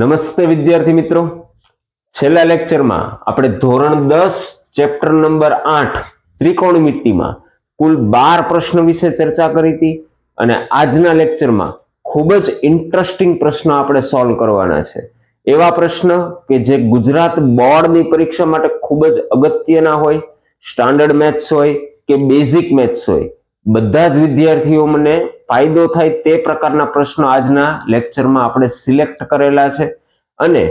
નમસ્તે વિદ્યાર્થી મિત્રો. છેલ્લા લેક્ચરમાં આપણે ધોરણ દસ, ચેપ્ટર નંબર આઠ ત્રિકોણમિતિમાં કુલ બાર પ્રશ્નો વિશે ચર્ચા કરી હતી અને આજના લેક્ચરમાં ખૂબ જ ઇન્ટરેસ્ટિંગ પ્રશ્નો આપણે સોલ્વ કરવાના છે. એવા પ્રશ્ન કે જે ગુજરાત બોર્ડની પરીક્ષા માટે ખૂબ જ અગત્યના હોય, સ્ટાન્ડર્ડ મેથ્સ હોય કે બેઝિક મેથ્સ હોય. બધા જ વિદ્યાર્થીઓ મને ફાયદો થાય તે પ્રકારના પ્રશ્નો આજના લેક્ચરમાં આપણે સિલેક્ટ કરેલા છે. અને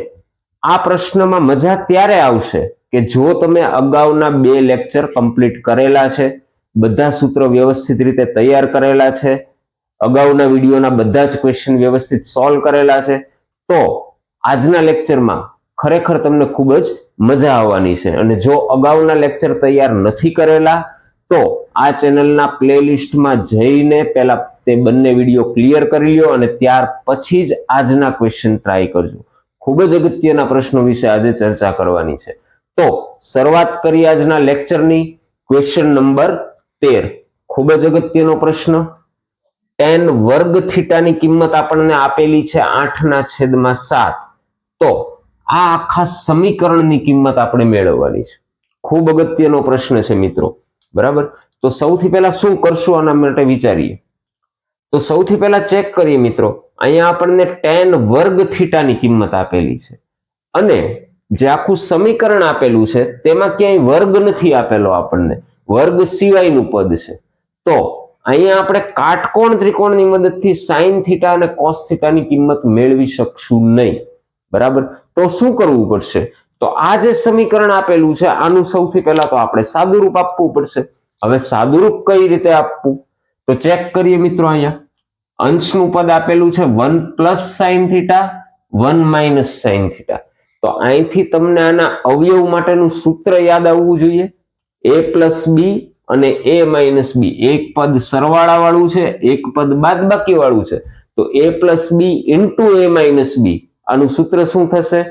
આ પ્રશ્નમાં મજા ત્યારે આવશે કે જો તમે અગાઉના બે લેક્ચર કમ્પ્લીટ કરેલા છે, બધા સૂત્રો વ્યવસ્થિત રીતે તૈયાર કરેલા છે, અગાઉના વિડીયોના બધા જ ક્વેશ્ચન વ્યવસ્થિત સોલ્વ કરેલા છે, તો આજના લેક્ચરમાં ખરેખર તમને ખૂબ જ મજા આવવાની છે. અને જો અગાઉના લેક્ચર તૈયાર નથી કરેલા તો આ ચેનલના પ્લેલિસ્ટમાં જઈને પહેલા તે બંને વીડિયો ક્લિયર કરી લ્યો અને ત્યાર પછી જ આજના ક્વેશ્ચન ટ્રાય કરજો. ખૂબ જ અગત્યના પ્રશ્નો વિશે આજે ચર્ચા કરવાની છે. તો શરૂઆત કરી આજના લેક્ચરની ક્વેશ્ચન નંબર તેર. ખૂબ જ અગત્યનો પ્રશ્ન. ટેન વર્ગ થીટાની કિંમત આપણને આપેલી છે આઠના છેદમાં સાત. તો આ આખા સમીકરણની કિંમત આપણે મેળવવાની છે. ખૂબ અગત્યનો પ્રશ્ન છે મિત્રો. બરાબર? તો સૌથી પહેલા શું કરશું આના માટે વિચારીએ? તો સૌથી પહેલા ચેક કરીએ મિત્રો, અહીંયા આપણને ટેન વર્ગ થીટાની કિંમત આપેલી છે. અને જે આખું સમીકરણ આપેલું છે, તેમાં ક્યાંય વર્ગ નથી આપેલો આપણને. વર્ગ સિવાયનું પદ છે. તો અહીંયા આપણે કાટકોણ ત્રિકોણની મદદથી સાઈન થીટા અને કોસ થીટાની કિંમત મેળવી શકશું નહીં. બરાબર? તો શું કરવું પડશે? તો આ જે સમીકરણ આપેલું છે, આનું સૌથી પહેલા તો આપણે સાદુરૂપ આપવું પડશે. હવે સાદુરૂપ કઈ રીતે આપવું? તો ચેક કરીએ મિત્રો અહીંયા. અંશનું પદ આપેલું છે one plus sine theta, one minus sine theta. તો અહીંથી તમને આના અવયવ માટેનું સૂત્ર યાદ આવવું જોઈએ. એ પ્લસ બી અને એ માઇનસ બી. એક પદ સરવાળા વાળું છે, એક પદ બાદબાકી વાળું છે. તો A plus B into A minus B. આનું સૂત્ર શું થશે?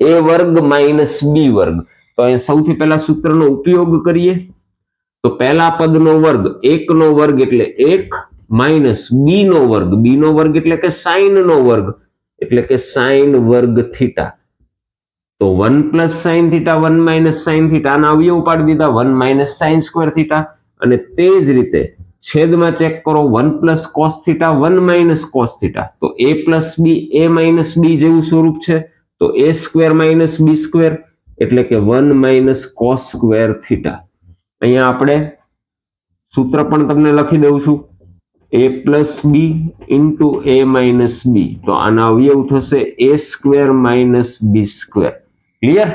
એ વર્ગ માઇનસ બી વર્ગ. તો અહીં સૌથી પહેલા સૂત્રનો ઉપયોગ કરીએ. તો પહેલા પદનો વર્ગ એક નો વર્ગ એટલે એક માઇનસ બી નો વર્ગ. બી નો વર્ગ એટલે કે સાઈન નો વર્ગ. એટલે કે સાઈન વર્ગ થીટા. તો one plus sine theta, one minus sine theta. આના અવયવ પાડી દીધા. One minus sine square theta. અને તે જ રીતે છેદમાં ચેક કરો. One plus cos theta, one minus cos theta. તો A plus B, A minus બી જેવું સ્વરૂપ છે. તો A square minus B square એટલે કે one minus cos square theta અહીંયા આપણે સૂત્ર પણ તમને લખી દઉં છું. A plus B into A minus B તો આના અવયવ થશે A square minus B square clear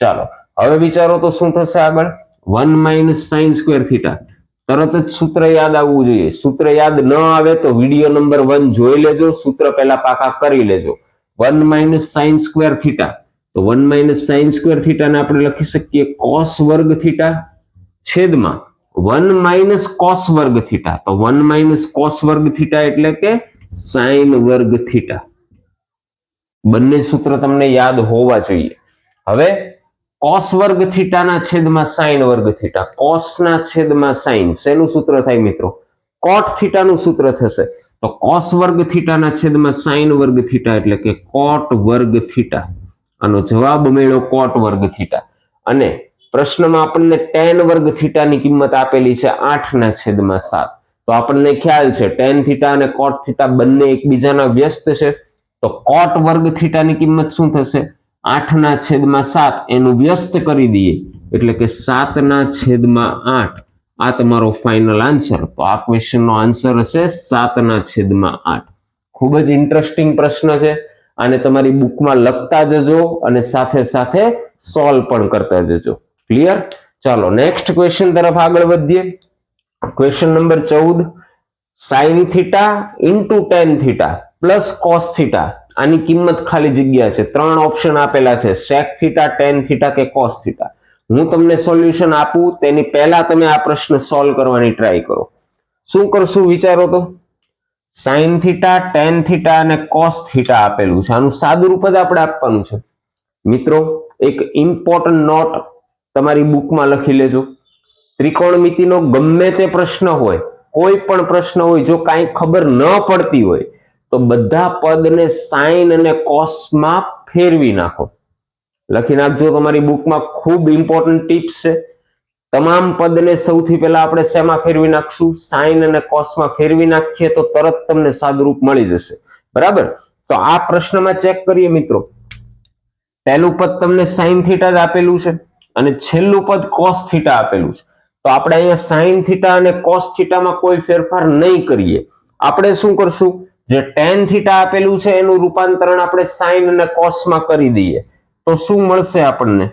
ચાલો. હવે વિચારો તો શું થશે આગળ? One minus sine square theta તરત જ સૂત્ર યાદ આવવું જોઈએ. સૂત્ર યાદ ન આવે તો વીડિયો નંબર વન જોઈ લેજો. સૂત્ર પહેલા પાકા કરી લેજો. One minus sine square theta. તો વન માઇનસ સાઇન સ્ક્વેર થીટાને આપણે લખી શકીએ કોસ વર્ગ થીટા છેદમાં વન માઇનસ કોસ વર્ગ થીટા. તો વન માઇનસ કોસ વર્ગ થીટા એટલે કે સાઇન વર્ગ થીટા. બંને સૂત્ર તમને યાદ હોવા જોઈએ. હવે કોસ વર્ગ થીટાના છેદમાં સાઇન વર્ગ થીટા. કોસના છેદમાં સાઇન. શેનું સૂત્ર થાય મિત્રો? કોટ થીટાનું સૂત્ર થશે. તો કોસ વર્ગ થીટાના છેદમાં સાઈન વર્ગ થીટા એટલે કે કોટ વર્ગ થીટા આનો જવાબ મેળો કોટ વર્ગ થીટા અને પ્રશ્નમાં આપણને ટેન વર્ગ થીટાની કિંમત આપેલી છે આઠના છેદમાં સાત. તો આપણને ખ્યાલ છે ટેન થીટા અને કોટ થીટા બંને એકબીજાના વ્યસ્ત છે. તો કોટ વર્ગ થીટાની કિંમત શું થશે? આઠના છેદમાં સાત. એનું વ્યસ્ત કરી દઈએ. એટલે કે સાતના છેદમાં આઠ. આ તમારો ફાઇનલ આન્સર તો આ ક્વેશ્ચનનો આન્સર હશે સાતના છેદમાં આઠ. ખૂબ જ ઇન્ટરેસ્ટિંગ પ્રશ્ન છે. અને તમારી બુકમાં લખતા જજો અને સાથે સાથે સોલ્વ પણ કરતા જજો. ક્લિયર ચાલો નેક્સ્ટ ક્વેશ્ચન તરફ આગળ વધીએ. ક્વેશ્ચન નંબર ચૌદ. Sine theta into tan theta plus cos theta આની કિંમત ખાલી જગ્યા છે. ત્રણ ઓપ્શન આપેલા છે. સેક થીટા ટેન થીટા કે કોસ થીટા હું તમને સોલ્યુશન આપું, તેની પહેલા તમે આ પ્રશ્ન સોલ્વ કરવાની ટ્રાય કરો. શું કરશું વિચારો તો? સાઇન થીટા ટેન થીટા અને કોસ થીટા આપેલું છે. આનું સાદું જ આપણે આપવાનું છે. મિત્રો, એક ઇમ્પોર્ટન્ટ નોટ તમારી બુકમાં લખી લેજો. ત્રિકોણમિતિનો ગમે તે પ્રશ્ન હોય, કોઈ પણ પ્રશ્ન હોય, જો કાંઈ ખબર ન પડતી હોય, તો બધા પદને સાઇન અને કોસમાં ફેરવી નાખો. લખી નાખજો, તમારી બુકમાં ખૂબ ઇમ્પોર્ટન્ટ ટિપ્સ છે. તમામ પદને સૌથી પહેલા આપણે શેમાં ફેરવી નાખશું? સાઈન અને કોસમાં ફેરવી નાખીએ તો તરત તમને સાદુરૂપ મળી જશે. બરાબર? તો આ પ્રશ્નમાં ચેક કરીએ મિત્રો. પહેલું પદ તમને સાઈન થીટા જ આપેલું છે અને છેલ્લું પદ કોસ થીટા આપેલું છે. તો આપણે અહીંયા સાઈન થીટા અને કોસ થીટામાં કોઈ ફેરફાર નહીં કરીએ. આપણે શું કરશું? જે ટેન થીટા આપેલું છે એનું રૂપાંતરણ આપણે સાઈન અને કોસમાં કરી દઈએ. તો શું મળશે આપણને?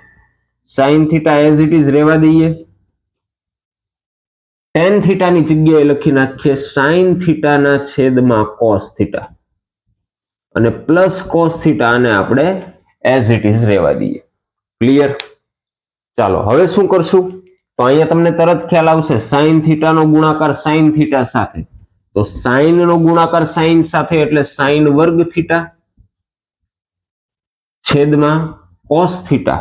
Sine theta as it is રહેવા દઈએ. ટેન થીટાની જગ્યાએ લખી નાખીએ સાઈન થીટાના છેદમાં કોસ થીટા. અને પ્લસ કોસ થીટાને આપણે એઝ ઇટ ઇઝ રહેવા દઈએ. ક્લિયર ચાલો, હવે શું કરશું? તો અહીંયા તમને તરત ખ્યાલ આવશે, સાઈન થીટાનો ગુણાકાર સાઈન થીટા સાથે. તો સાઈન નો ગુણાકાર સાઈન સાથે એટલે સાઈન વર્ગ થીટા છેદમાં કોસ થીટા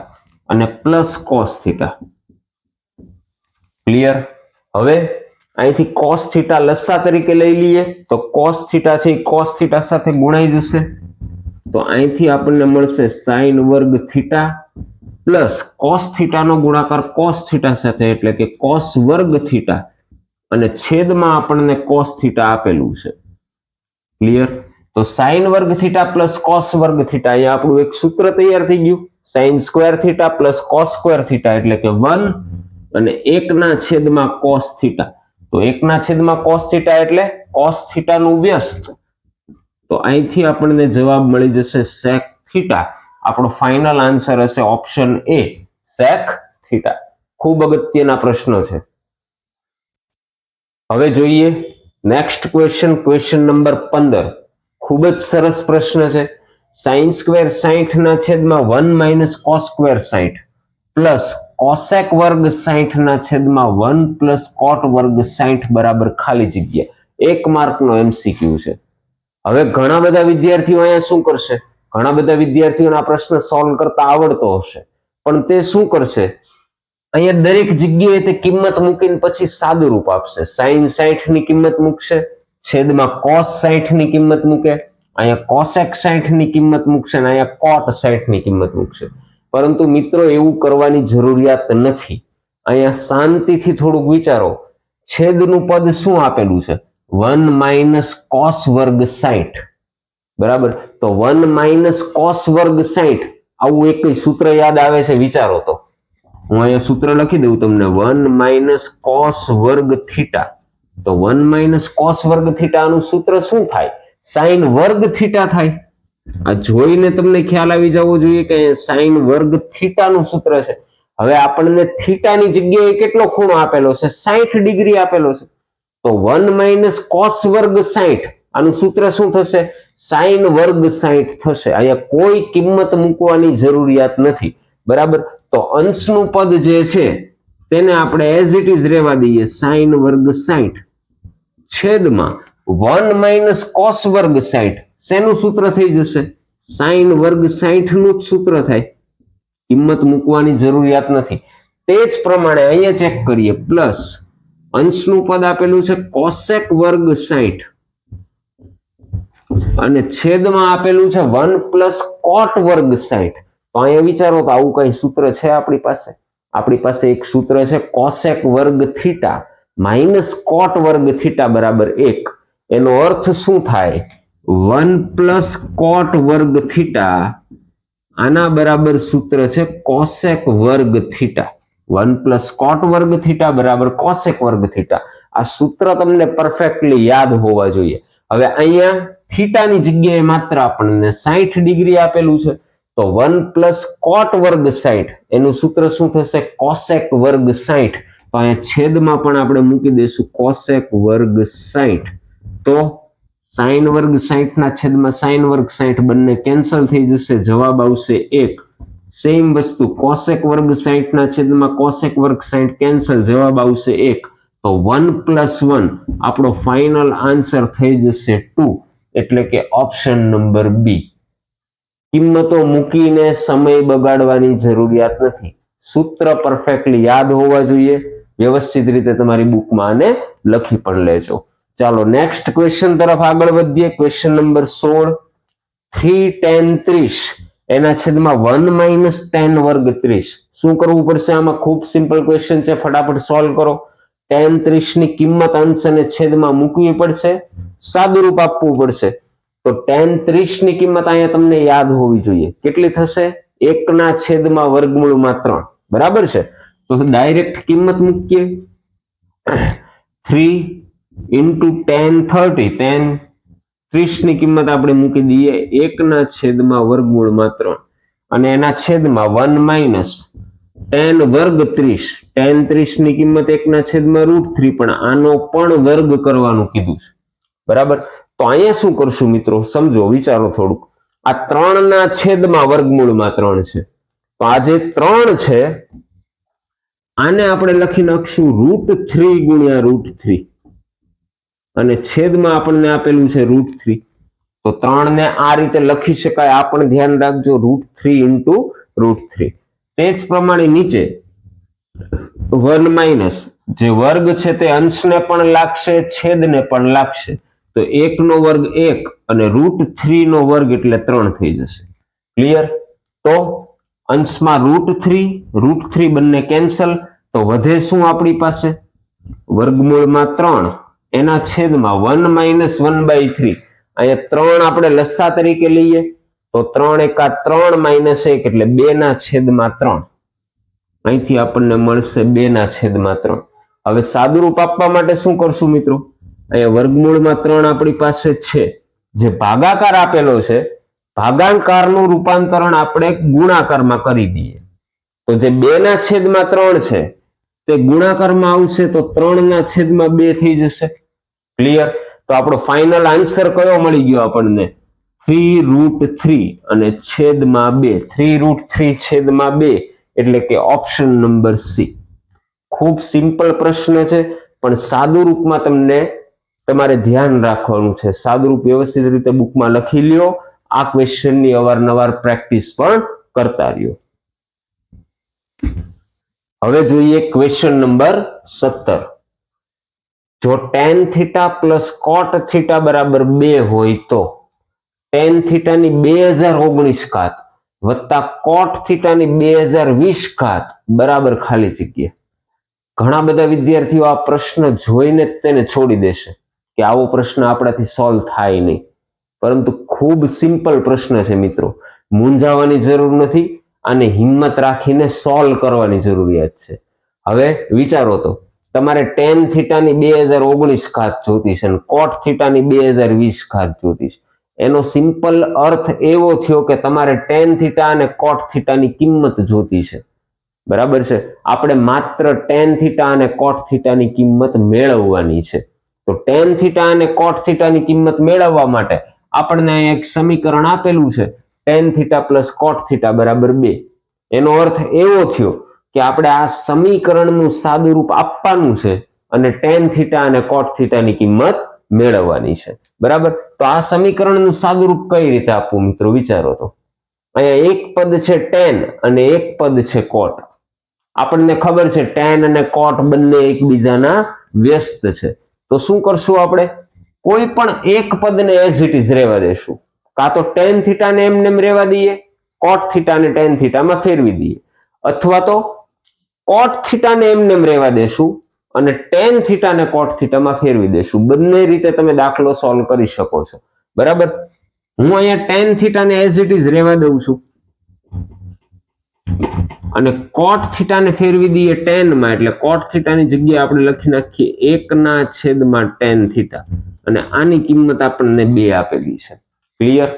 અને પ્લસ કોસ થીટા ક્લિયર હવે અહીંથી કોસ થીટા લસ્સા તરીકે લઈ લઈએ તો કોસ થીટા છે એ કોસ થીટા સાથે ગુણાઈ જશે. તો અહીંથી આપણને મળશે સાઈન વર્ગ થીટા પ્લસ કોસ થીટાનો ગુણાકાર કોસ થીટા સાથે એટલે કે કોસ વર્ગ થીટા અને છેદમાં આપણને કોસ થીટા આપેલું છે. ક્લિયર તો સાઈન વર્ગ થીટા પ્લસ કોસ વર્ગ થીટા અહીંયા આપણું એક સૂત્ર તૈયાર થઈ ગયું. Sine square theta plus cos square theta એટલે કે વન અને એકના છેદમાં કોસ થીટા. તો એકના છેદમાં કોસ થીટા એટલે કોસ થીટાનું વ્યસ્ત. તો અહીંથી આપણને જવાબ મળી જશે સેક થીટા. આપણો ફાઇનલ આન્સર હશે ઓપ્શન એ સેક થીટા. ખૂબ અગત્યના પ્રશ્નો છે. હવે જોઈએ નેક્સ્ટ ક્વેશ્ચન ક્વેશ્ચન નંબર પંદર. ખૂબ જ સરસ પ્રશ્ન છે. સાઈન સ્ક્વેર સાઈઠ ના છેદમાં વન માઇનસ કોસ સ્ક્વેર સાઈઠ પ્લસ કોસેક વર્ગ સાહીઠના છેદમાં વન પ્લસ કોટ વર્ગ સાહીઠ બરાબર ખાલી જગ્યા. એક માર્કનો એમસીક્યુ છે. હવે ઘણા બધા વિદ્યાર્થીઓ અહીંયા શું કરશે? ઘણા બધા વિદ્યાર્થીઓને પ્રશ્ન સોલ્વ કરતા આવડતો હશે. પણ તે શું કરશે? અહીંયા દરેક જગ્યાએ તે કિંમત મૂકીને પછી સાદું રૂપ આપશે. સાઈન સાઈઠની કિંમત મૂકશે, છેદમાં કોસ સાઈઠની કિંમત મૂકે અહીંયા કોસેક સાઈઠની કિંમત મૂકશે અને અહીંયા કોટ સાઠની કિંમત મૂકશે. પરંતુ મિત્રો એવું કરવાની જરૂરિયાત નથી. અહીંયા શાંતિથી થોડુંક વિચારો. છેદનું પદ શું આપેલું છે? વન માઇનસ કોસ વર્ગ સાઈઠ બરાબર? તો વન માઇનસ કોસ વર્ગ સાઈઠ આવું એક સૂત્ર યાદ આવે છે, વિચારો તો. હું અહીંયા સૂત્ર લખી દઉં તમને. વન માઇનસ કોસ વર્ગ થીટા. તો વન માઇનસ કોસ વર્ગ થીટાનું સૂત્ર શું થાય? સાઈન વર્ગ થીટા થાય. આ જોઈને તમને ખ્યાલ આવી જવો જોઈએ કે સાઈન વર્ગ થીટાનું સૂત્ર છે. હવે આપણને થીટાની જગ્યાએ કેટલો ખૂણો આપેલો છે? સાઈઠ ડિગ્રી આપેલો છે. તો વન માઇનસ કોસ વર્ગ સાઈઠ. આનું સૂત્ર શું થશે? સાઈન વર્ગ સાઈઠ થશે. અહીંયા કોઈ કિંમત મૂકવાની જરૂરિયાત નથી. બરાબર? તો અંશનું પદ જે છે, તેને આપણે એઝ ઇટ ઇઝ રહેવા દઈએ. સાઈન વર્ગ સાઈઠ. છેદમાં વન માઇનસ કોસ વર્ગ સાઈઠ. શેનું સૂત્ર થઈ જશે? સાઈન વર્ગ સાઈઠનું જ સૂત્ર થાય. કિંમત મૂકવાની જરૂરિયાત નથી. તે જ પ્રમાણે અહીંયા ચેક કરીએ. પ્લસ અંશનું પદ આપેલું છે કોસેક વર્ગ સાઈઠ. અને છેદમાં આપેલું છે વન પ્લસ કોટ વર્ગ સાઈઠ. તો અહીંયા વિચારો તો આવું કઈ સૂત્ર છે આપણી પાસે? આપણી પાસે એક સૂત્ર છે કોસેક વર્ગ થીટા. માઇનસ કોટ વર્ગ થીટા બરાબર એક. એનો અર્થ શું થાય? વન પ્લસ કોટ વર્ગ થીટા. આના બરાબર સૂત્ર છે કોસેક વર્ગ થીટા. વન પ્લસ કોટ વર્ગ થીટા બરાબર કોસેક વર્ગ થીટા. આ સૂત્ર તમને પરફેક્ટલી યાદ હોવા જોઈએ. હવે અહીંયા થીટાની જગ્યાએ માત્ર આપણને સાઈઠ ડિગ્રી આપેલું છે. તો વન પ્લસ કોટ વર્ગ સાઈઠ. એનું સૂત્ર શું થશે? કોસેક વર્ગ સાઈઠ. તો અહીંયા છેદમાં પણ આપણે મૂકી દઈશું કોસેક વર્ગ સાઈઠ. તો સાઈન વર્ગ સાઈઠ ના છેદમાં સાઈન વર્ગ સાઈઠ બંને કેન્સલ થઈ જશે. જવાબ આવશે એક. સેમ વસ્તુ. કોસેક વર્ગ સાઈઠ ના છેદમાં કોસેક વર્ગ સાઈઠ કેન્સલ જવાબ આવશે એક. તો વન પ્લસ વન આપણો ફાઇનલ આન્સર થઈ જશે ટુ એટલે કે ઓપ્શન નંબર બી કિંમતો મૂકીને સમય બગાડવાની જરૂરિયાત નથી. સૂત્ર પરફેક્ટલી યાદ હોવા જોઈએ. વ્યવસ્થિત રીતે તમારી બુકમાં આને લખી પણ લેજો. ચાલો નેક્સ્ટ ક્વેશ્ચન તરફ આગળ વધીએ. ક્વેશ્ચન નંબર સોળ. થ્રી ટેન ત્રીસ. એના છેદમાં વન માઇનસ ટેન વર્ગ ત્રીસ. શું કરવું પડશે? આમાં ખૂબ સિમ્પલ ક્વેશ્ચન છે. ફટાફટ સોલ્વ કરો. ટેન ત્રીસની કિંમત અંશ અને છેદમાં મૂકવી પડશે. સાદુરૂપ આપવું પડશે. તો ટેન ત્રીસની કિંમત અહીંયા તમને યાદ હોવી જોઈએ. કેટલી થશે? એકના છેદમાં વર્ગમૂળમાં ત્રણ. બરાબર છે? તો ડાયરેક્ટ કિંમત મૂકીએ. Three into tan thirty tan ત્રીસની કિંમત આપણે મૂકી દઈએ એકના છેદમાં વર્ગમૂળમાં ત્રણ અને એના છેદમાં વન માઇનસ ટેન વર્ગ ત્રીસ. ટેન ત્રીસની કિંમત એકના છેદમાં રૂટ થ્રી પણ આનો પણ વર્ગ કરવાનું કીધું છે. બરાબર? તો અહીંયા શું કરશું મિત્રો? સમજો, વિચારો થોડુંક. આ ત્રણના છેદમાં વર્ગમૂળમાં ત્રણ છે. તો આ જે ત્રણ છે, આને આપણે લખી નાખશું રૂટ થ્રી ગુણ્યા રૂટ થ્રી અને છેદમાં આપણને આપેલું છે રૂટ થ્રી તો ત્રણ ને આ રીતે લખી શકાય. આ પણ ધ્યાન રાખજો root three into root three તે જ પ્રમાણે નીચે વન માઇનસ જે વર્ગ છે તે અંશને પણ લાગશે, છેદને પણ લાગશે. તો એક નો વર્ગ એક અને રૂટ થ્રી નો વર્ગ એટલે ત્રણ થઈ જશે. ક્લિયર તો અંશમાં રૂટ થ્રી રૂટ થ્રી બંને કેન્સલ તો વધે શું આપણી પાસે? વર્ગમૂળમાં ત્રણ. એના છેદમાં one minus one by three. અહીંયા ત્રણ આપણે લસ્સા તરીકે લઈએ, તો ત્રણ એકા ત્રણ માઇનસ એક એટલે બે ના છેદમાં ત્રણ. અહીંથી આપણને મળશે બે ના છેદમાં ત્રણ. હવે સાદુરૂપ આપવા માટે શું કરશું મિત્રો? અહીંયા વર્ગમૂળમાં ત્રણ આપણી પાસે છે. જે ભાગાકાર આપેલો છે, ભાગાકારનું રૂપાંતરણ આપણે ગુણાકારમાં કરી દઈએ. તો જે બે ના છેદમાં ત્રણ છે, તે ગુણાકારમાં આવશે તો ત્રણ ના છેદમાં બે થઈ જશે. ક્લિયર તો આપણો ફાઇનલ આન્સર કયો મળી ગયો આપણને? થ્રી રૂટ થ્રી અને છેદમાં બે. થ્રી રૂટ થ્રી છેદમાં બે એટલે કે ઓપ્શન નંબર સી ખૂબ સિમ્પલ પ્રશ્ન છે, પણ સાદુ રૂપમાં તમને તમારે ધ્યાન રાખવાનું છે. સાદુરૂપ વ્યવસ્થિત રીતે બુકમાં લખી લ્યો. આ ક્વેશ્ચનની અવારનવાર પ્રેક્ટિસ પણ કરતા રહ્યો. હવે જોઈએ ક્વેશ્ચન નંબર સત્તર. જો tan theta plus cot theta બરાબર બે હોય તો ટેન થીટાની બે હજાર ઓગણીસ ઘાત વત્તા કોટ થીટાની બે હજાર વીસ ઘાત બરાબર ખાલી જગ્યા. ઘણા બધા વિદ્યાર્થીઓ આ પ્રશ્ન જોઈને જ તેને છોડી દેશે કે આવો પ્રશ્ન આપણાથી સોલ્વ થાય નહીં. પરંતુ ખૂબ સિમ્પલ પ્રશ્ન છે મિત્રો. મૂંઝાવાની જરૂર નથી અને હિંમત રાખીને સોલ્વ કરવાની જરૂરિયાત છે. હવે વિચારો તો. તમારે ટેન થીટાની બે હજાર ઓગણીસ ઘાત જોતી છે અને કોટ થીટાની બે હજાર વીસ ઘાત જોતી છે એનો સિમ્પલ અર્થ એવો થયો કે તમારે ટેન થીટા અને કોટ થીટાની કિંમત જોતી છે. બરાબર છે? આપણે માત્ર ટેન થીટા અને કોટ થીટાની કિંમત મેળવવાની છે. તો ટેન થીટા અને કોટ થીટાની કિંમત મેળવવા માટે આપણને એક સમીકરણ આપેલું છે. Tan theta plus cot theta બરાબર બે. એનો અર્થ એવો થયો કે આપણે આ સમીકરણનું સાદું રૂપ આપવાનું છે અને ટેન થીટા અને કોટ થીટાની કિંમત મેળવવાની છે. બરાબર? તો આ સમીકરણનું સાદું રૂપ કઈ રીતે આપવું મિત્રો? વિચારો તો. અહીંયા એક પદ છે ટેન અને એક પદ છે કોટ આપણને ખબર છે ટેન અને કોટ બંને એકબીજાના વ્યસ્ત છે. તો શું કરશું આપણે? કોઈ પણ એક પદને એઝ ઇટ ઇઝ રહેવા દેશું. કાં તો ટેન થીટાને એમને એમ રહેવા દઈએ કોટ થીટાને ટેન થીટામાં ફેરવી દઈએ. અથવા તો કોટ થીટાને એમને રહેવા દેશું અને ટેન થીટાને કોટ થીટામાં ફેરવી દેશું. બંને રીતે તમે દાખલો સોલ્વ કરી શકો છો. બરાબર? હું અહીંયા ટેન થીટાને એઝ ઇટ ઇઝ રહેવા દઉં છું. અને કોટ થીટાને ફેરવી દઈએ ટેનમાં. એટલે કોટ થીટાની જગ્યાએ આપણે લખી નાખીએ એકના છેદમાં ટેન થીટા અને આની કિંમત આપણને બે આપેલી છે. ક્લિયર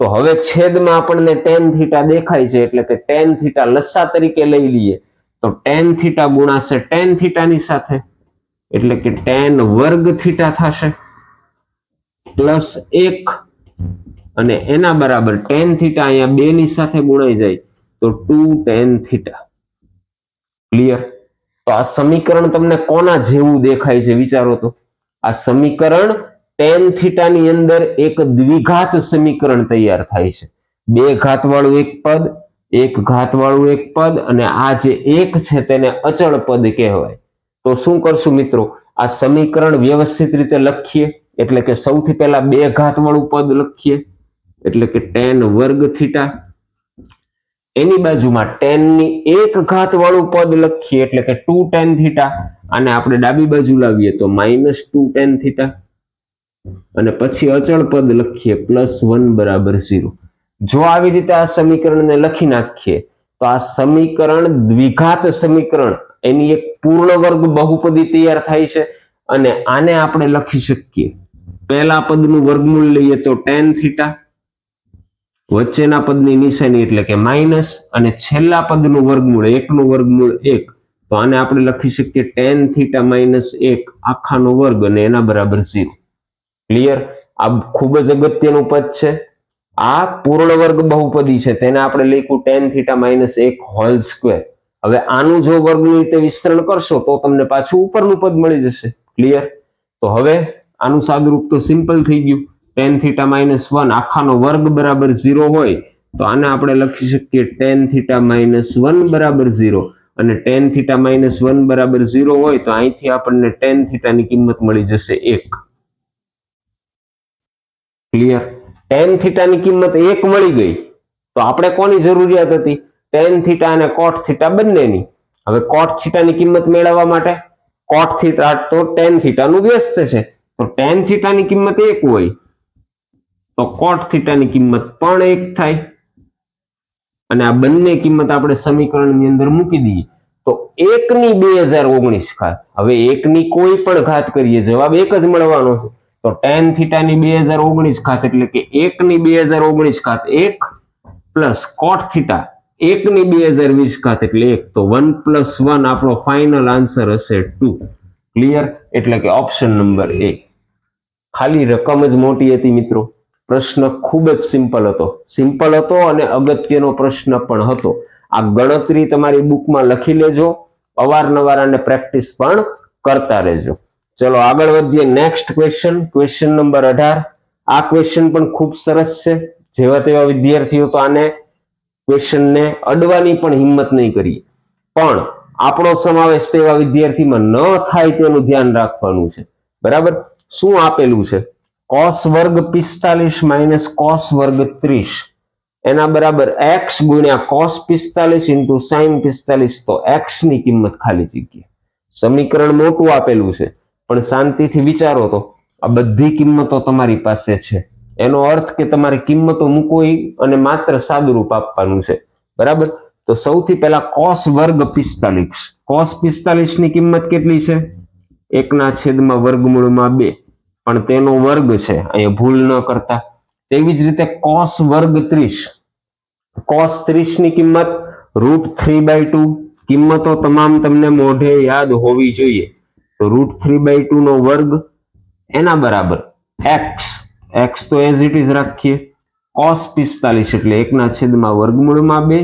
તો હવે છેદમાં આપણને ટેન થીટા દેખાય છે એટલે કે ટેન થીટા લસ્સા તરીકે લઈ લઈએ. તો ટેન થીટા ગુણાશે ટેન થીટાની સાથે. એટલે કે ટેન વર્ગ થીટા થશે. પ્લસ એક અને એના બરાબર ટેન થીટા અહીંયા બે ની સાથે ગુણાઈ જાય તો ટુ ટેન થીટા ક્લિયર તો આ સમીકરણ તમને કોના જેવું દેખાય છે વિચારો તો? આ સમીકરણ ટેન થીટાની અંદર એક દ્વિઘાત સમીકરણ તૈયાર થાય છે. બે ઘાત વાળું એક પદ એક ઘાત વાળું એક પદ અને આ જે એક છે તેને અચળ પદ કહેવાય. તો શું કરશું મિત્રો? આ સમીકરણ વ્યવસ્થિત રીતે લખીએ. એટલે કે સૌથી પહેલા બે ઘાત વાળું પદ લખીએ. એટલે કે ટેન વર્ગ થીટા. એની બાજુમાં ટેનની એક ઘાત વાળું પદ લખીએ. એટલે કે ટુ ટેન થીટા. અને આપણે ડાબી બાજુ લાવીએ તો માઇનસ ટુ ટેન થીટા. અને પછી અચળ પદ લખીએ, પ્લસ વન બરાબર ઝીરો. જો આવી રીતે આ સમીકરણને લખી નાખીએ, તો આ સમીકરણ દ્વિઘાત સમીકરણ, એની એક પૂર્ણ વર્ગ બહુપદી તૈયાર થાય છે અને આને આપણે લખી શકીએ. પહેલા પદનું વર્ગમૂળ લઈએ તો ટેન થીટા, વચ્ચેના પદની નિશાની એટલે કે માઇનસ, અને છેલ્લા પદનું વર્ગમૂળ, એકનું વર્ગમૂળ એક, તો આને આપણે લખી શકીએ ટેન થીટા માઇનસ એક, આખાનો વર્ગ, અને એના બરાબર ઝીરો. ક્લિયર? આ ખૂબ જ અગત્યનું પદ છે. આ પૂર્ણ વર્ગ બહુપદી છે, તેને આપણે લખ્યું ટેન થીટા માઇનસ એક હોલ સ્ક્વેર હવે આનું જો વર્ગની રીતે વિસ્તરણ કરશો, તો તમને પાછું ઉપરનું પદ મળી જશે. ક્લિયર તો હવે આનું સાદુરૂપ તો સિમ્પલ થઈ ગયું. ટેન થીટા માઇનસ વન આખાનો વર્ગ બરાબર ઝીરો હોય, તો આને આપણે લખી શકીએ ટેન થીટા માઇનસ વન બરાબર ઝીરો અને ટેન થીટા માઇનસ વન બરાબર ઝીરો હોય, તો અહીંથી આપણને ટેન થીટાની કિંમત મળી જશે એક. ક્લિયર ટેન થીટાની કિંમત એક મળી ગઈ. તો આપણે કોની જરૂરિયાત હતી? ટેન થીટા અને કોટ થીટા બંનેની. હવે કોટ થીટાની કિંમત મેળવવા માટે કોટ થીટા તો ટેન થીટાનું વ્યસ્ત છે. તો ટેન થીટાની કિંમત એક હોય. તો કોટ થીટાની કિંમત પણ એક થાય. અને આ બંને કિંમત આપણે સમીકરણની અંદર મૂકી દઈએ. તો એકની બે હજાર ઓગણીસ ઘાત. હવે એકની કોઈ પણ ઘાત કરીએ. જવાબ એક જ મળવાનો છે. તો ટેન થીટાની બે હજાર ઓગણીસ ઘાત એટલે કે એકની બે હજાર ઓગણીસ ઘાત એક પ્લસ કોટ થીટા એકની બે હજાર વીસ ઘાત એટલે એક. તો વન પ્લસ વન આપણો ફાઇનલ આન્સર હશે ટુ ક્લિયર એટલે કે ઓપ્શન નંબર એ ખાલી રકમ જ મોટી હતી મિત્રો. પ્રશ્ન ખૂબ જ સિમ્પલ હતો. સિમ્પલ હતો અને અગત્યનો પ્રશ્ન પણ હતો. આ ગણતરી તમારી બુકમાં લખી લેજો. અવારનવાર અને પ્રેક્ટિસ પણ કરતા રહેજો. ચલો આગળ વધીએ. નેક્સ્ટ ક્વેશ્ચન ક્વેશ્ચન નંબર અઢાર. આ ક્વેશ્ચન પણ ખૂબ સરસ છે. જેવા તેવા વિદ્યાર્થીઓ તો આને ક્વેશ્ચનને અડવાની પણ હિંમત નહીં કરી. પણ આપણો સમાવેશ તેવા વિદ્યાર્થીમાં ન થાય તેનું ધ્યાન રાખવાનું છે. બરાબર? શું આપેલું છે? કોસ વર્ગ પિસ્તાલીસ માઇનસ કોસ વર્ગ ત્રીસ. એના બરાબર એક્સ ગુણ્યા કોસ પિસ્તાલીસ ઇન્ટુ સાઇન પિસ્તાલીસ તો એક્સની કિંમત ખાલી જગ્યા સમીકરણ મોટું આપેલું છે. પણ શાંતિથી વિચારો તો આ બધી કિંમતો તમારી પાસે છે. એનો અર્થ કે તમારે કિંમતો મૂકવી અને માત્ર સાદુરૂપ આપવાનું છે. બરાબર? તો સૌથી પહેલા કોસ વર્ગ પિસ્તાલીસ. કોસ પિસ્તાલીસની કિંમત કેટલી છે? એકના છેદમાં વર્ગમૂળમાં બે. પણ તેનો વર્ગ છે, અહીંયા ભૂલ ન કરતા. તેવી જ રીતે કોસ વર્ગ ત્રીસ. કોસ ત્રીસની કિંમત રૂટ થ્રી બાય ટુ. કિંમતો તમામ તમને મોઢે યાદ હોવી જોઈએ. તો રૂટ થ્રી બાય ટુ નો વર્ગ એના બરાબર એક્સ એક્સ તો એઝ ઇટ ઇઝ રાખીએ. કોસ પિસ્તાલીસ એટલે એકના છેદમાં વર્ગમૂળમાં બે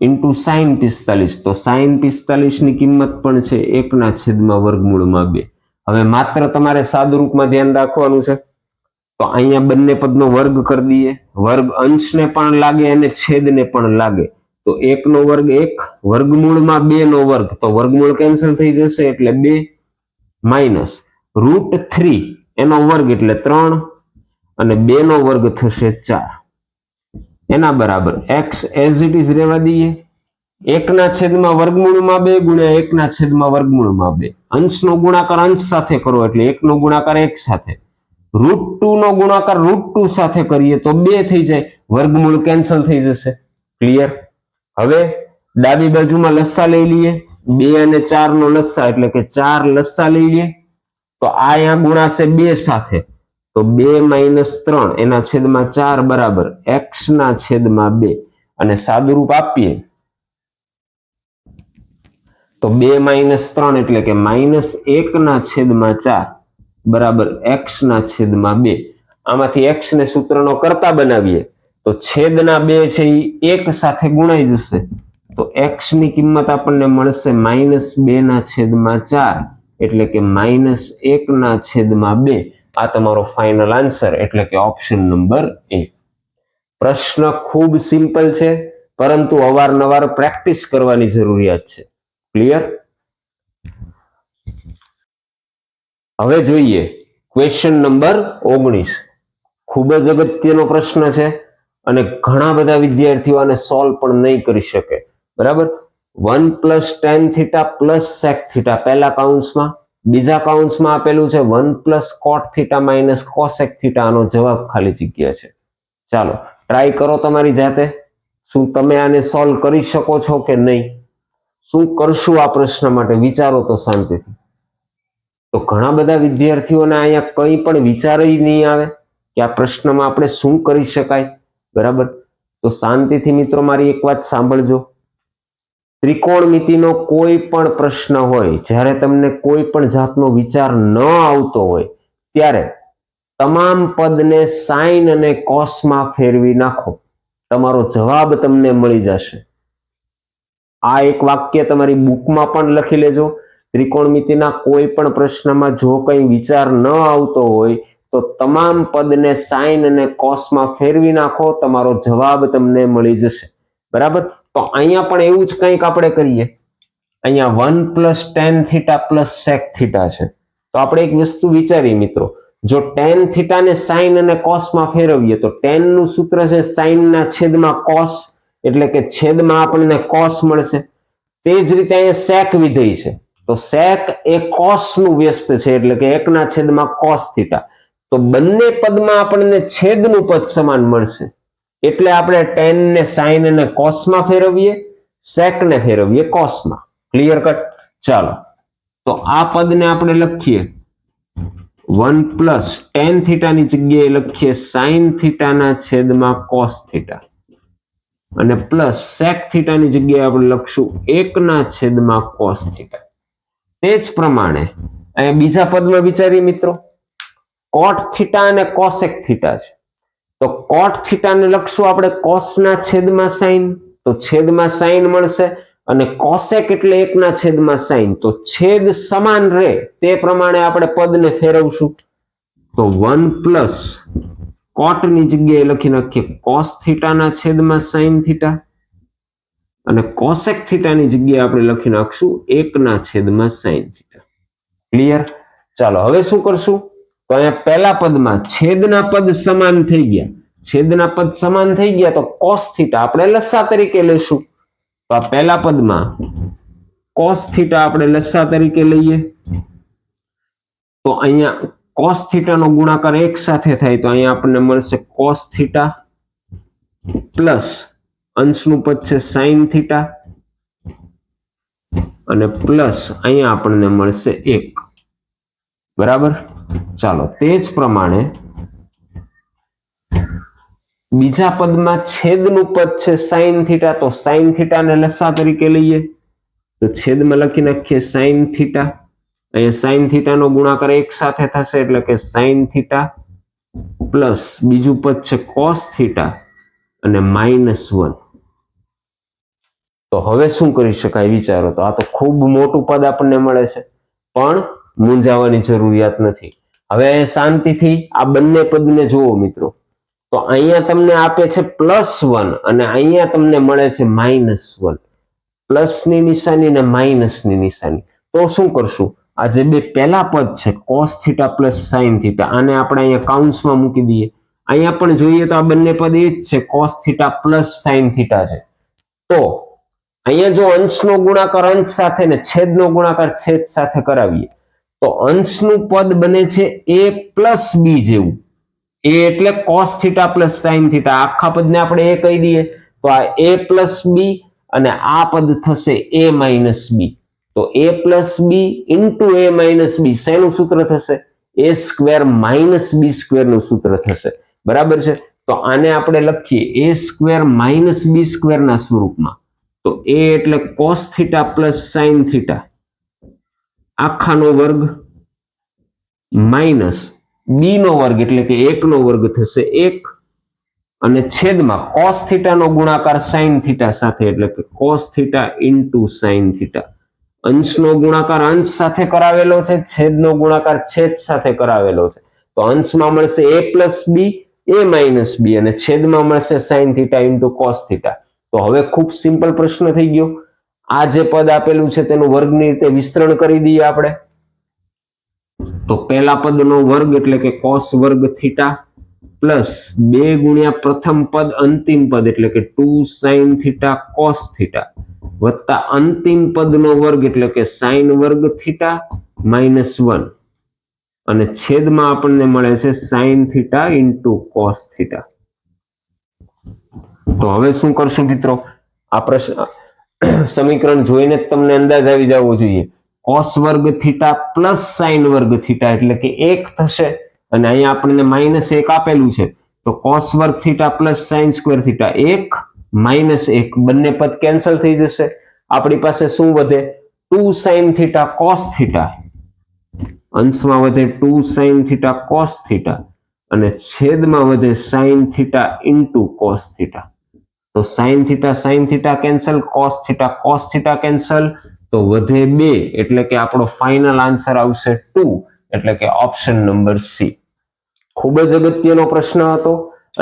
ઇન્ટુ સાઇન પિસ્તાલીસ. તો સાઇન પિસ્તાલીસની કિંમત પણ છે એકના છેદમાં વર્ગમૂળમાં બે. હવે માત્ર તમારે સાદુરૂપમાં ધ્યાન રાખવાનું છે. તો અહીંયા બંને પદનો વર્ગ કરી દઈએ. વર્ગ અંશને પણ લાગે અને છેદને પણ લાગે. તો એકનો વર્ગ એક, વર્ગમૂળમાં બે નો વર્ગ. તો વર્ગમૂળ કેન્સલ થઈ જશે એટલે બે માઇનસ રૂટ થ્રી. એનો વર્ગ એટલે ત્રણ અને બે નો વર્ગ થશે ચાર. એના બરાબર એક્સ એઝ ઇટ ઇઝ રહેવા દઈએ. એકના છેદમાં વર્ગમૂળમાં બે ગુણ્યા એકના છેદમાં વર્ગમૂળમાં બે. અંશનો ગુણાકાર અંશ સાથે કરો એટલે એકનો ગુણાકાર એક સાથે. રૂટ ટુ નો ગુણાકાર રૂટ ટુ સાથે કરીએ તો બે થઈ જાય. વર્ગમૂળ કેન્સલ થઈ જશે. ક્લિયર હવે ડાબી બાજુમાં લસ્સા લઈ લઈએ. બે અને ચાર નો લસ્સા એટલે કે ચાર લસ્સા લઈ લઈએ. તો આ અહીંયા ગુણાશે બે સાથે. તો બે માઇનસ ત્રણ, એના છેદમાં ચાર બરાબર. એક્સ ના છેદમાં બે. અને સાદુરૂપ આપીએ. તો બે માઇનસ ત્રણ એટલે કે માઇનસ એક ના છેદમાં ચાર બરાબર એક્સ ના છેદમાં બે. આમાંથી એક્સ ને સૂત્રનો કરતા બનાવીએ. તો છેદના બે છે એ એક સાથે ગુણાઈ જશે. તો એક્સની કિંમત આપણને મળશે માઇનસ બે ના છેદમાં ચાર, એટલે કે માઇનસ એક ના છેદમાં બે. આ તમારો ફાઇનલ આન્સર એટલે કે ઓપ્શન નંબર એ. પ્રશ્ન ખૂબ સિમ્પલ છે, પરંતુ અવારનવાર પ્રેક્ટિસ કરવાની જરૂરિયાત છે. ક્લિયર હવે જોઈએ. ક્વેશ્ચન નંબર ઓગણીસ. ખૂબ જ અગત્યનો પ્રશ્ન છે. અને ઘણા બધા વિદ્યાર્થીઓ આને સોલ્વ પણ નહીં કરી શકે. બરાબર? One plus tan theta plus sec theta પહેલા કાઉન્સમાં બીજા કાઉન્ટ્સમાં આપેલું છે one plus cot theta minus cosec theta આનો જવાબ ખાલી જગ્યા છે. ચાલો ટ્રાય કરો તમારી જાતે. શું તમે આને સોલ્વ કરી શકો છો કે નહીં? શું કરશું આ પ્રશ્ન માટે? વિચારો તો શાંતિથી. તો ઘણા બધા વિદ્યાર્થીઓને અહીંયા કંઈ પણ વિચાર નહીં આવે કે આ પ્રશ્નમાં આપણે શું કરી શકાય? બરાબર? તો શાંતિથી મિત્રો મારી એક વાત સાંભળજો. ત્રિકોણમિતિનો કોઈ પણ પ્રશ્ન હોય, જ્યારે તમને કોઈ પણ જાતનો વિચાર ન આવતો હોય, ત્યારે તમામ પદને સાઈન અને કોસમાં ફેરવી નાખો. તમારો જવાબ તમને મળી જશે. આ એક વાક્ય તમારી બુકમાં પણ લખી લેજો. ત્રિકોણમિતિના કોઈ પણ પ્રશ્નમાં જો કંઈ વિચાર ન આવતો હોય તો તમામ પદને સાઇન અને કોસમાં ફેરવી નાખો, તમારો જવાબ તમને મળી જશે. બરાબર? તો અહીંયા પણ એવું જ કંઈક આપણે કરીએ. અહીંયા one plus tan theta plus sec theta છે. તો આપણે એક વસ્તુ વિચારીએ મિત્રો. જો ટેન થીટાને સાઇન અને કોસમાં ફેરવીએ, તો ટેનનું સૂત્ર છે સાઇનના છેદમાં કોસ, એટલે કે છેદમાં આપણને કોસ મળશે. તે જ રીતે અહીંયા સેક વિધેય છે. તો સેક એ કોસનું વ્યસ્ત છે, એટલે કે એકના છેદમાં કોસ થીટા. તો બંને પદમાં આપણને છેદનું પદ સમાન મળશે. એટલે આપણે ટેન ને સાઈન અને કોસમાં ફેરવીએ સેક ને ફેરવીએ કોસમાં ક્લિયર કટ ચાલો. તો આ પદને આપણે લખીએ. વન પ્લસ ટેન થીટાની જગ્યાએ લખીએ સાઈન થીટાના છેદમાં કોસ થીટા. અને પ્લસ સેક થીટાની જગ્યાએ આપણે લખશું એકના છેદમાં કોસ થીટા. તે જ પ્રમાણે અહીંયા બીજા પદમાં વિચારીએ મિત્રો. કોટ થીટા અને કોસેક થીટા છે. તો કોટ થીટાને લખશું આપણે કોસના છેદમાં સાઈન, તો છેદમાં સાઈન મળશે અને કોસેક એટલે એકના છેદમાં સાઈન. તો છેદ સમાન રહે તે પ્રમાણે આપણે પદને ફેરવશું. તો વન પ્લસ કોટની જગ્યાએ લખી નાખીએ કોસ થીટાના છેદમાં સાઈન થીટા અને કોસેક થીટાની જગ્યાએ આપણે લખી નાખશું એકના છેદમાં સાઈન થીટા. ક્લિયર? ચાલો, હવે શું કરશું? તો અહીંયા પહેલા પદમાં છેદના પદ સમાન થઈ ગયા. છેદના પદ સમાન થઈ ગયા તો કોસ આપણે લસા તરીકે લેશું તો આ પહેલા પદમાં કોસ આપણે લસા તરીકે લઈએ. તો અહીંયા કોસ થીટાનો ગુણાકાર એક સાથે થાય તો અહીંયા આપણને મળશે કોસ પ્લસ અંશનું પદ છે સાઈન થીટા અને પ્લસ અહીંયા આપણને મળશે એક. બરાબર? ચાલો, તે જ પ્રમાણે બીજા પદમાં છેદનું પદ છે સાઈન થીટા તો સાઈન થીટાને લસા તરીકે લઈએ. તો છેદમાં લખી નાખીએ સાઈન થીટા અહીંયા સાઈન થીટાનો ગુણાકાર એક સાથે થશે, એટલે કે સાઈન થીટા પ્લસ બીજું પદ છે કોસ થીટા અને માઇનસ વન તો હવે શું કરી શકાય વિચારો? તો આ તો ખૂબ મોટું પદ આપણને મળે છે. પણ મૂંઝાવાની જરૂરિયાત નથી. હવે શાંતિથી આ બંને પદને જુઓ મિત્રો. તો અહીંયા તમને આપે છે પ્લસ વન અને અહીંયા તમને મળે છે માઇનસ વન. પ્લસની નિશાની અને માઇનસની નિશાની. તો શું કરશું? આ જે બે પહેલા પદ છે cos theta plus sine theta આને આપણે અહીંયા કાઉન્સમાં મૂકી દઈએ. અહીંયા પણ જોઈએ તો આ બંને પદ એ જ છે cos theta plus sine theta છે. તો અહીંયા જો અંશનો ગુણાકાર અંશ સાથે ને છેદનો ગુણાકાર છેદ સાથે કરાવીએ તો અંશનું પદ બને છે એ પ્લસ બી જેવું. એ એટલે cos theta plus sine theta આખા પદને આપણે એ કહી દઈએ. તો આ એ પ્લસ બી અને આ પદ થશે એ માઇનસ બી તો A plus B into A minus B શેનું સૂત્ર થશે? એ સ્ક્વેર માઇનસ બી સ્ક્વેરનું સૂત્ર થશે. બરાબર છે? તો આને આપણે લખીએ. એ સ્ક્વેર માઇનસ બી સ્ક્વેરના સ્વરૂપમાં. તો એ એટલે cos theta plus sine theta આખાનો વર્ગ માઇનસ બી નો વર્ગ એટલે કે એકનો વર્ગ થશે એક અને છેદમાં કોસ થીટાનો ગુણાકાર સાઇન થીટા સાથે એટલે કે cos theta into sine theta. અંશનો ગુણાકાર અંશ સાથે કરાવેલો છે, છેદનો ગુણાકાર છેદ સાથે કરાવેલો છે. તો અંશમાં મળશે એ પ્લસ બી એ માઇનસ બી અને છેદમાં મળશે sine theta into cos theta. તો હવે ખૂબ સિમ્પલ પ્રશ્ન થઈ ગયો. આ જે પદ આપેલું છે તેનું વર્ગની રીતે વિસ્તરણ કરી દઈએ આપણે. તો પહેલા પદનો વર્ગ એટલે કે કોસ વર્ગ થીટા પ્લસ બે ગુણ્યા પ્રથમ પદ અંતિમ પદ એટલે કે two sine theta cos theta વત્તા અંતિમ પદનો વર્ગ એટલે કે સાઇન વર્ગ થીટા માઇનસ વન અને છેદમાં આપણને મળે છે sine theta into cos theta તો હવે શું કરશું મિત્રો? આ પ્રશ્ન સમીકરણ જોઈને જ તમને અંદાજ આવી જવો જોઈએ. કોસ વર્ગ થીટા પ્લસ સાઇન વર્ગ થીટા એટલે કે એક થશે અને અહીંયા આપણને માઇનસ એક આપેલું છે. તો કોસ વર્ગ theta plus sine square theta એક માઇનસ એક. બંને પદ કેન્સલ થઈ જશે. આપણી પાસે શું વધે? Two sine theta cos theta અંશમાં વધે two sine theta cos theta અને છેદમાં વધે sine theta into cos theta તો sine theta sine theta cancel cos theta cos theta cancel તો વધે બે, એટલે કે આપણો ફાઇનલ આન્સર આવશે ટુ એટલે કે ઓપ્શન નંબર સી ખૂબ જ અગત્યનો પ્રશ્ન હતો,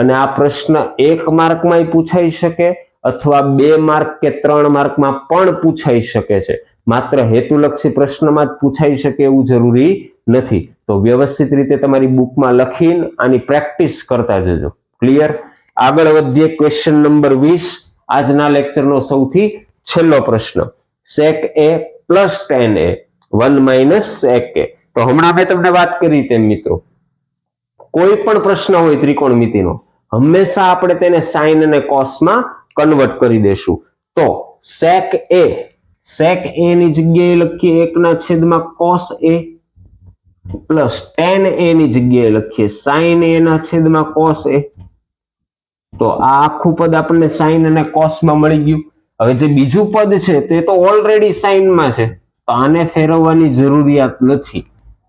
અને આ પ્રશ્ન એક માર્કમાં પૂછાઈ શકે, અથવા બે માર્ક કે ત્રણ માર્કમાં પણ પૂછાઈ શકે છે. માત્ર હેતુલક્ષી પ્રશ્નમાં જ પૂછાઈ શકે એવું જરૂરી નથી. તો વ્યવસ્થિત રીતે તમારી બુકમાં લખીને આની પ્રેક્ટિસ કરતા જજો. ક્લિયર આગળ વધીએ ક્વેશ્ચન નંબર વીસ. આજના લેક્ચરનો સૌથી છેલ્લો પ્રશ્ન. Sec A plus tan A one minus sec A તો હમણાં મેં તમને વાત કરી તેમ મિત્રો, કોઈ પણ પ્રશ્ન હોય ત્રિકોણમિતિનો, હંમેશા આપણે તેને સાઇન અને કોસમાં કન્વર્ટ કરી દેશું. તો સેક એ સેક એ ની જગ્યાએ લખીએ એકના છેદમાં cos A plus tan A ની જગ્યાએ લખીએ સાઇન એ ના છેદમાં કોસ એ તો આ આખું પદ આપણને સાઇન અને કોસમાં મળી ગયું. હવે જે બીજું પદ છે, તે તો ઓલરેડી સાઇનમાં છે. તો આને ફેરવવાની જરૂરિયાત નથી.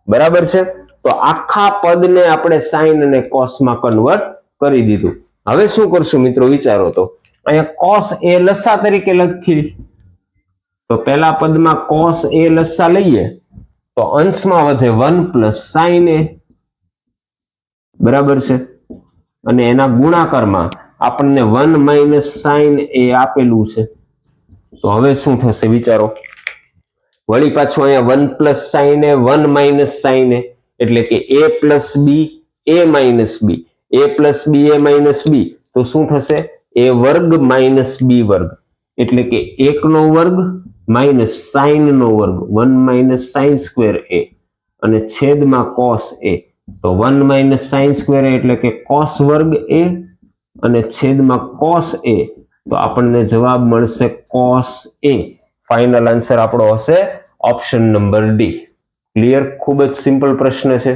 બરાબર છે? તો આખા પદને આપણે સાઈન અને કોસમાં કન્વર્ટ કરી દીધું. હવે શું કરશું મિત્રો, વિચારો તો. અહીંયા કોસ એ લસા તરીકે લખી. તો પહેલા પદમાં કોસ એ લસા લઈએ. તો અંશમાં વધે વન પ્લસ સાઇન એ. બરાબર છે? અને એના ગુણાકારમાં આપણને વન માઇનસ સાઇન એ આપેલું છે. તો હવે શું થશે વિચારો? વળી પાછું અહીંયા one plus sine A, one minus sine A, એટલે કે A plus B, A minus B, A plus B, A minus B. તો શું થશે? એ વર્ગ માઇનસ બી વર્ગ. એટલે કે એકનો વર્ગ માઇનસ સાઇન નો વર્ગ. One minus sine square A. અને છેદમાં કોસ એ. તો વન માઇનસ સાઇન સ્ક્વેર એટલે કે કોસ વર્ગ એ અને છેદમાં કોસ એ. તો આપણને જવાબ મળશે કોસ એ. ફાઇનલ આન્સર આપણો હશે ઓપ્શન નંબર ડી ક્લિયર ખૂબ જ સિમ્પલ પ્રશ્ન છે.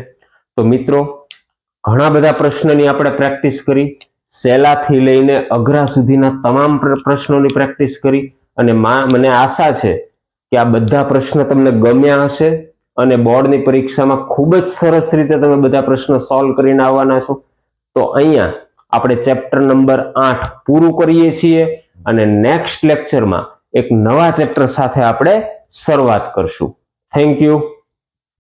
તો મિત્રો, ઘણા બધા પ્રશ્નની આપણે પ્રેક્ટિસ કરી. સેલાથી લઈને અઘરા સુધીના તમામ પ્રશ્નોની પ્રેક્ટિસ કરી. અને મને આશા છે કે આ બધા પ્રશ્ન તમને ગમ્યા હશે. અને બોર્ડની પરીક્ષામાં ખૂબ જ સરસ રીતે તમે બધા પ્રશ્નો સોલ્વ કરીને આવવાના છો. તો અહીંયા આપણે ચેપ્ટર નંબર આઠ પૂરું કરીએ છીએ અને નેક્સ્ટ લેક્ચરમાં એક નવા ચેપ્ટર સાથે આપણે શરૂઆત કરશું. Thank you